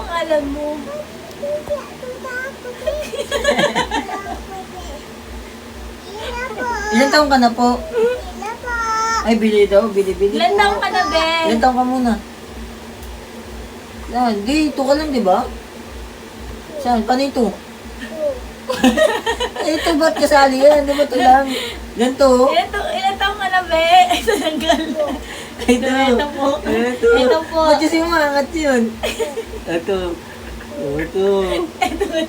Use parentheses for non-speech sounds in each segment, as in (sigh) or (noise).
pangalan mo? (laughs) Ilan taong ka na po? Ay, bili daw, bili, bili Ilan taong ka na, be? Ilan taong ka muna? Saan? Di, ito ka lang, di ba? Saan? Kanito? (laughs) Eh, ito ba't kasali yan? Di ba ito lang? Ganito. Ilan, to, ilan taong ka na, be? Ito nanggal. Ito. Ito po. Ito. Ito po. Ba't kasi umangat yun? Ito. Oh, Ito.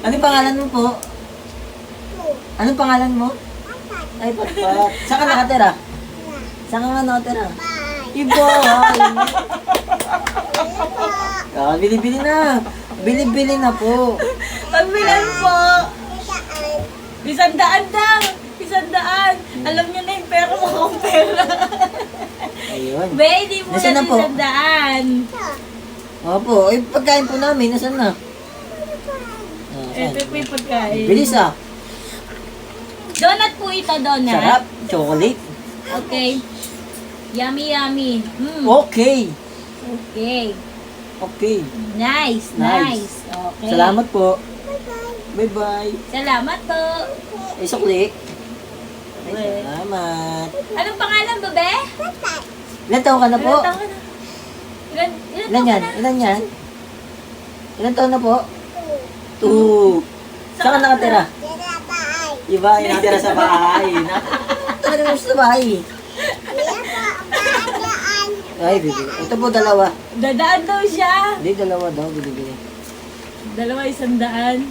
Anong pangalan mo po? Anong pangalan mo? Ay, patpat. Saan ka nakatira? Saan ka nakatira? Iba. Ah, bili-bili na. Bili-bili na po. Pagbilan po. Isang daan daw. Isang daan. Alam niyo na yung pera mo pera. Ayun. Be, hindi mo Nasaan na na po? isang daan. Opo, eh, pagkain po namin, nasan na? Ah, saan? Ito po yung pagkain. Bilis ah. Donut po ito, donut. Sarap. Chocolate. Okay. Yummy, yummy. Mm. Okay. Okay. Okay. Nice, Nice. nice. Okay. Salamat po. Bye-bye. Salamat po. Eh, sukli. Salamat. Anong pangalan, babe? Ilan taon ka na po? Ilan taon ka na? Ilan, ilan Ilan taon ka yan? na? Ilan yan? Ilan taon na po? Two. Saan ka nakatira? Iba, yung nakatira sa bahay. Nakatira mo sa bahay. Ay, bibili. Ito po dalawa. Dadaan daw siya. Hindi, dalawa daw. Bibili. Dalawa isang daan.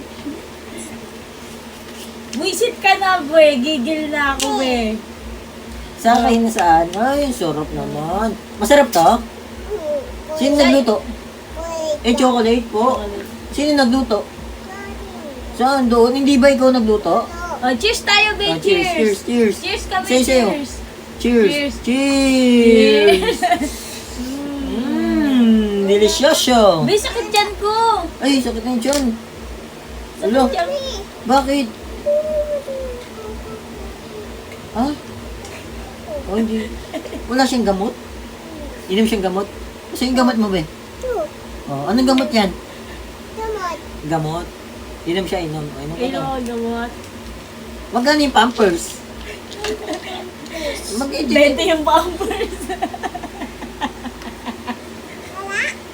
Buisit ka na, boy. Gigil na ako, eh. Saan kayo na saan? Ay, ang sarap naman. Masarap to? Sino nagluto? Eh, chocolate po. Sino nagluto? Saan doon? Hindi ba ikaw nagluto? Oh, cheers tayo, Ah, be. cheers, cheers, cheers. Cheers kami, Sa'yo, sa'yo. cheers. Cheers! Cheers. Cheers! (laughs) Mmm, delicioso! Be, sakit dyan ko. Ay, sakit na yung tiyan. Sakit Alo, dyan. bakit? Ha? Oh, hindi. Wala siyang gamot? Inom siyang gamot? Kasi yung gamot mo, be? Oh, anong gamot yan? Gamot? Inom siya, inom. Oh, inom ka Ilo, daw. gamot. Magkano yung pampers? (laughs) Mag-edit. 20 yung pampers. (laughs)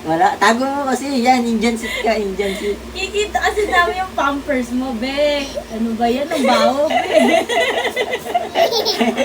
Wala. Tago mo kasi. Yan, Indian seat ka. Indian seat. Kikita kasi dami yung pampers mo, be. Ano ba yan? Ang baho, be. (laughs)